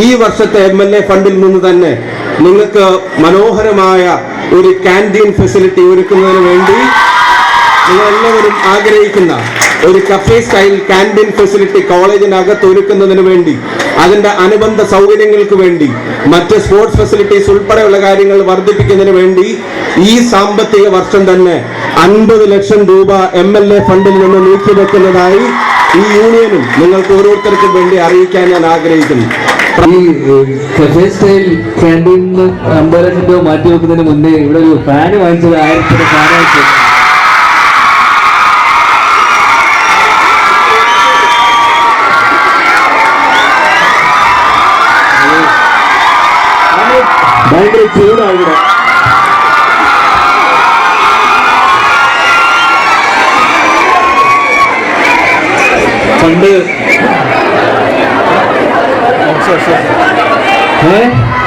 ഈ വർഷത്തെ M L A ഫണ്ടിൽ നിന്ന് തന്നെ നിങ്ങൾക്ക് മനോഹരമായ ഒരു ക്യാന്റീൻ ഫെസിലിറ്റി ഒരുക്കുന്നതിന് വേണ്ടി നിങ്ങളെല്ലാവരും ആഗ്രഹിക്കുന്ന ഒരു കഫേ സ്റ്റൈൽ ക്യാന്റീൻ ഫെസിലിറ്റി കോളേജിനകത്ത് ഒരുക്കുന്നതിന് വേണ്ടി അതിന്റെ അനുബന്ധ സൗകര്യങ്ങൾക്ക് വേണ്ടി മറ്റ് സ്പോർട്സ് ഫെസിലിറ്റീസ് ഉൾപ്പെടെയുള്ള കാര്യങ്ങൾ വർദ്ധിപ്പിക്കുന്നതിന് വേണ്ടി ഈ സാമ്പത്തിക വർഷം തന്നെ അൻപത് ലക്ഷം രൂപ എം എൽ എ ഫണ്ടിൽ നിന്ന് നീക്കിവെക്കുന്നതായി ഈ യൂണിയനും നിങ്ങൾക്ക് ഓരോരുത്തർക്കും വേണ്ടി അറിയിക്കാൻ ഞാൻ ആഗ്രഹിക്കുന്നു. ഈ കഫേ സ്റ്റൈൽ ക്യാന്റീനിൽ അമ്പത് ലക്ഷം രൂപ മാറ്റി വെക്കുന്നതിന് മുന്നേ ഇവിടെ ഒരു ഫാന് വാങ്ങിച്ചത് ആയിരത്തിന്റെ ഫാൻ വാങ്ങിച്ചത് ഭയങ്കര ചൂടാണ് ഇവിടെ. പണ്ട് Hã?